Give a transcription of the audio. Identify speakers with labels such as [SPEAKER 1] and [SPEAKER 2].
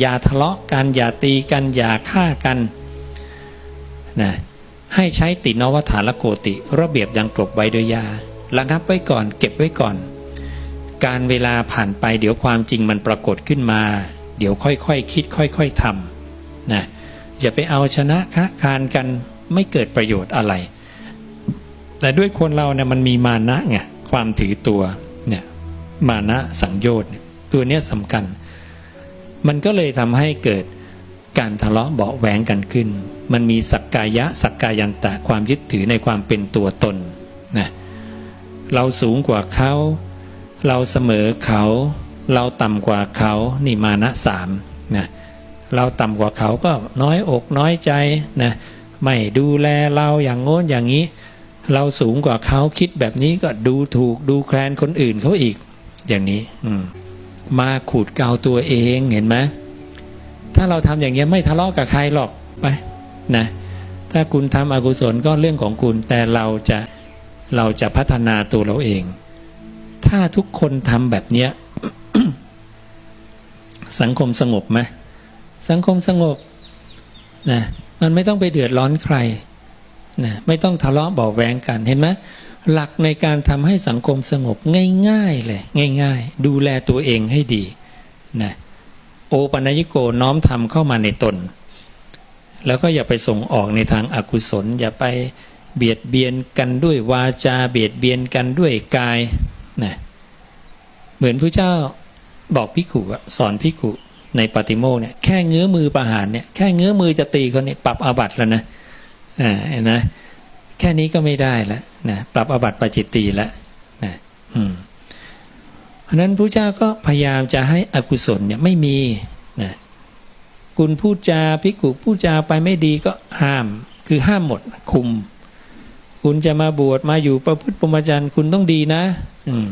[SPEAKER 1] อย่าทะเลาะกันอย่าตีกันอย่าฆ่ากันนะให้ใช้ตินวัฏฐานละโกติ ระเบียบดังกลบไว้โดยยาระงับไว้ก่อน เก็บไว้ก่อน การเวลาผ่านไปเดี๋ยวความจริงมันปรากฏขึ้นมา เดี๋ยวค่อยๆคคิด ค่อย ๆทำนะอย่าไปเอาชนะค้าคานกันไม่เกิดประโยชน์อะไร แต่ด้วยคนเราเนี่ยมันมีมานะไงความถือตัวเนี่ยมานะสังโยชน์ตัวเนี้ยสำคัญ มันก็เลยทำให้เกิดการทะเลาะเบาแหวงกันขึ้น มันมีสักกายะสักกายันตะความยึดถือในความเป็นตัวตนนะเราสูงกว่าเขา เราเสมอเขา เราต่ำกว่าเขา นี่มานะสามนะเราต่ำกว่าเขาก็น้อยอกน้อยใจนะไม่ดูแลเราอย่างโน้นอย่างนี้ เราสูงกว่าเขาคิดแบบนี้ก็ดูถูกดูแคลนคนอื่นเขาอีก อย่างนี้ อืม มาขูดเกาตัวเองเห็นไหมถ้าเราทำอย่างเงี้ยไม่ทะเลาะกับใครหรอกไปนะถ้าคุณทำอกุศลก็เรื่องของคุณแต่เราจะเราจะพัฒนาตัวเราเอง ถ้าทุกคนทำแบบเนี้ยสังคมสงบไหมสังคมสงบนะมันไม่ต้องไปเดือดร้อนใครนะไม่ต้องทะเลาะเบาะแวงกันเห็นไหม หลักในการทำให้สังคมสงบง่ายๆเลยง่าย ๆ ดูแลตัวเองให้ดีนะโอปัญญิโกน้อมทำเข้ามาในตน แล้วก็อย่าไปส่งออกในทางอากุศล อย่าไปเบียดเบียนกันด้วยวาจาเบียดเบียนกันด้วยกายนะเหมือนพระเจ้าบอกพิกุสอนพิกุในปาติโมกเนี่ยแค่เงื้อมือประหารเนี่ยแค่เงื้อมือจะตีคนเนี่ยปรับอาบัติแล้วนะอ่าเห็นไหม แค่นี้ก็ไม่ได้แล้วนะปรับอบัติปจิตตีแล้วนะอืมเพราะนั้นพระเจ้าก็พยายามจะให้อกุศลเนี่ยไม่มีนะคุณพูดจาพิกุพูดจาไปไม่ดีก็ห้าม คือห้ามหมดคุม คุณจะมาบวชมาอยู่ประพฤติปรมจรรย์คุณต้องดีนะ อืม